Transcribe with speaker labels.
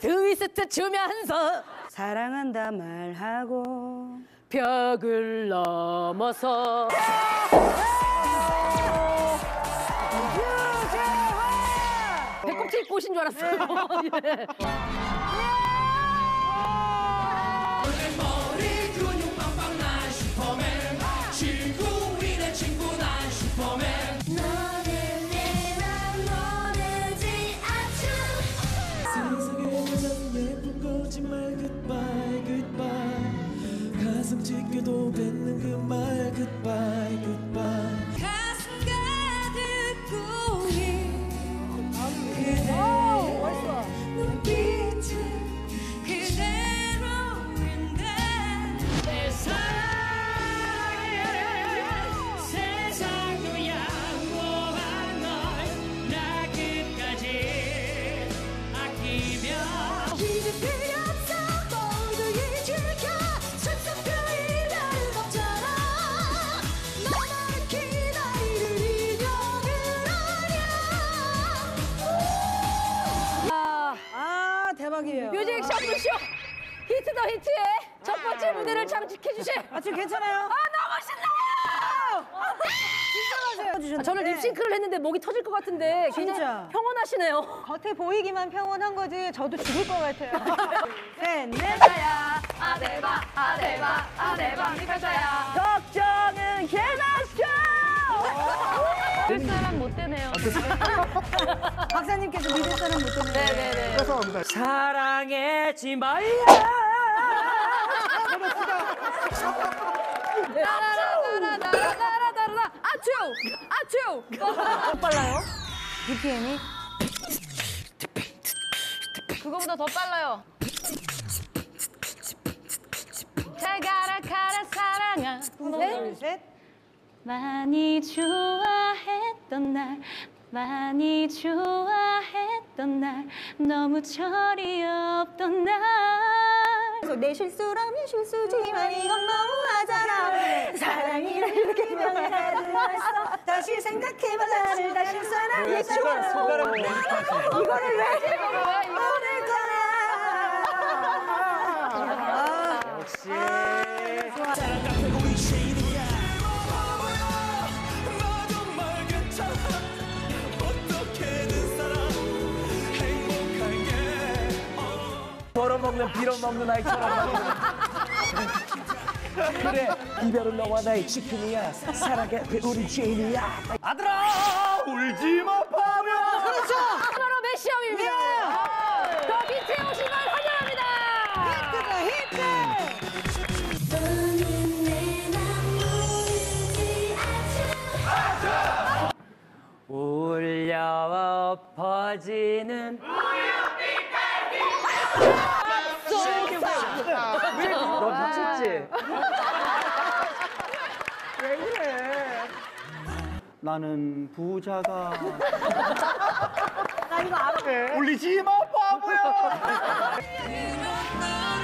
Speaker 1: 트위스트 추면서
Speaker 2: 사랑한다 말하고
Speaker 1: 벽을 넘어서. 입고 오신 줄 알았어요. 예.
Speaker 3: 끔찍게도 뱉는 그 말 goodbye goodbye
Speaker 2: 대박이에요
Speaker 1: 뮤직 셔플쇼 히트 더 히트의 첫 번째 무대를 장식해 주실
Speaker 2: 아 지금 괜찮아요?
Speaker 1: 아 너무 신나요!
Speaker 2: 해주셨는데.
Speaker 1: 아, 저는 립싱크를 했는데 목이 터질 것 같은데
Speaker 2: 진짜.
Speaker 1: 평온하시네요.
Speaker 4: 겉에 보이기만 평온한 거지 저도 죽을 것 같아요.
Speaker 2: 셋넷
Speaker 1: 가야 아대바 아대바 아대바 미카자야
Speaker 2: 박사님께서 믿을 사람 못 되네
Speaker 1: 네네네.
Speaker 3: 사랑하지 말라
Speaker 1: 나라라라라라라라라 아츄 아츄 더 빨라요?
Speaker 2: BPM이
Speaker 1: 그거보다 더 빨라요. 잘 가라 가라 사랑아. 네?
Speaker 2: 셋
Speaker 5: 많이 좋아했던 날 많이 좋아했던 날 너무 철이 없던
Speaker 4: 날내 실수라면 실수지만 이건 너무하잖아. 사랑이라는 기명을 알았어. 다시 생각해봐 나를 다시 사랑해 줘. 이거를 왜 오늘 거야.
Speaker 3: 사랑 벌어먹는 빌어먹는 아이처럼. 그래 이별은 너와 나의 치킨이야. 사랑해 우리 제인이야. 아들아 울지 마 파면. 그렇죠.
Speaker 1: 바로 메시아입니다. 더 비트에 오신 걸 환영합니다.
Speaker 6: 않죠
Speaker 3: 울려 퍼지는 너 미쳤지?
Speaker 7: 나는 부자가.
Speaker 3: 울리지 마 바보야